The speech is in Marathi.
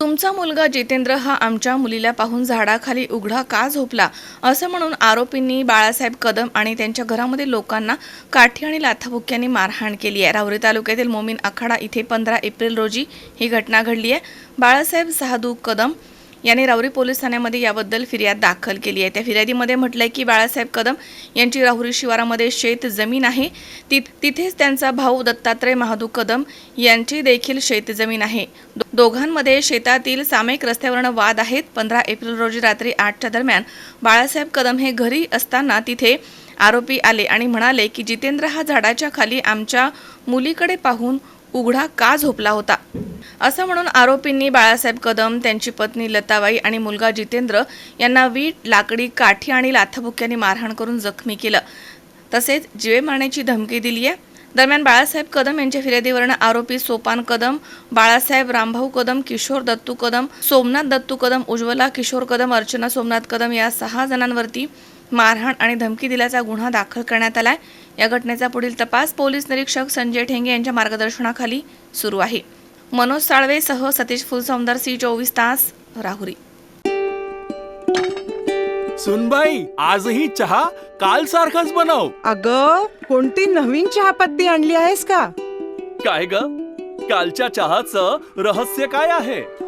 तुमचा मुलगा जितेंद्र हा आमच्या मुलीला पाहून झाडाखाली उघडा का झोपला? असं म्हणून आरोपींनी बाळासाहेब कदम आणि त्यांच्या घरामध्ये लोकांना काठी आणि लाथाबुक्यांनी मारहाण केली आहे. राहुरी तालुक्यातील मोमीन आखाडा इथे पंधरा एप्रिल रोजी ही घटना घडली आहे. बाळासाहेब सहादू कदम यांनी राहुरी पोलीस ठाण्यामध्ये याबद्दल फिर्याद दाखल केली आहे. त्या फिर्यादीमध्ये म्हटलंय की बाळासाहेब कदम यांची राहुरी शिवारामध्ये शेत जमीन आहे. ति तिथेच त्यांचा भाऊ दत्तात्रय महादू कदम यांची देखील शेत जमीन आहे. दो- दोघांमध्ये शेतातील सामायिक रस्त्यावरनं वाद आहेत. पंधरा एप्रिल रोजी रात्री आठच्या दरम्यान बाळासाहेब कदम हे घरी असताना तिथे आरोपी आले आणि म्हणाले की जितेंद्र हा झाडाच्या खाली आमच्या मुलीकडे पाहून उघडा का झोपला होता? असं म्हणून आरोपींनी बाळासाहेब कदम त्यांची पत्नी लताबाई आणि मुलगा जितेंद्र यांना वीट लाकडी काठी आणि लाथाबुक्यांनी मारहाण करून जखमी केलं. तसेच जिवे मारण्याची धमकी दिली आहे दरम्यान बाळासाहेब कदम यांच्या फिर्यादीवरनं आरोपी सोपान कदम बाळासाहेब रामभाऊ कदम किशोर दत्तू कदम सोमनाथ दत्तू कदम उज्ज्वला किशोर कदम अर्चना सोमनाथ कदम या सहा जणांवरती मारहाण आणि धमकी दिल्याचा गुन्हा दाखल करण्यात आलाय. या घटनेचा पुढील तपास पोलीस निरीक्षक संजय ठेंगे यांच्या मार्गदर्शनाखाली सुरू आहे. मनोज साळवे सह सतीश फुलसौंदर सी चोवीस तास राहुरी. सुनबाई आजही चहा काल सारखाच बनव. अग कोणती नवीन चहापत्ती आणली आहेस का? काय ग? कालच्या चहाचं रहस्य काय आहे?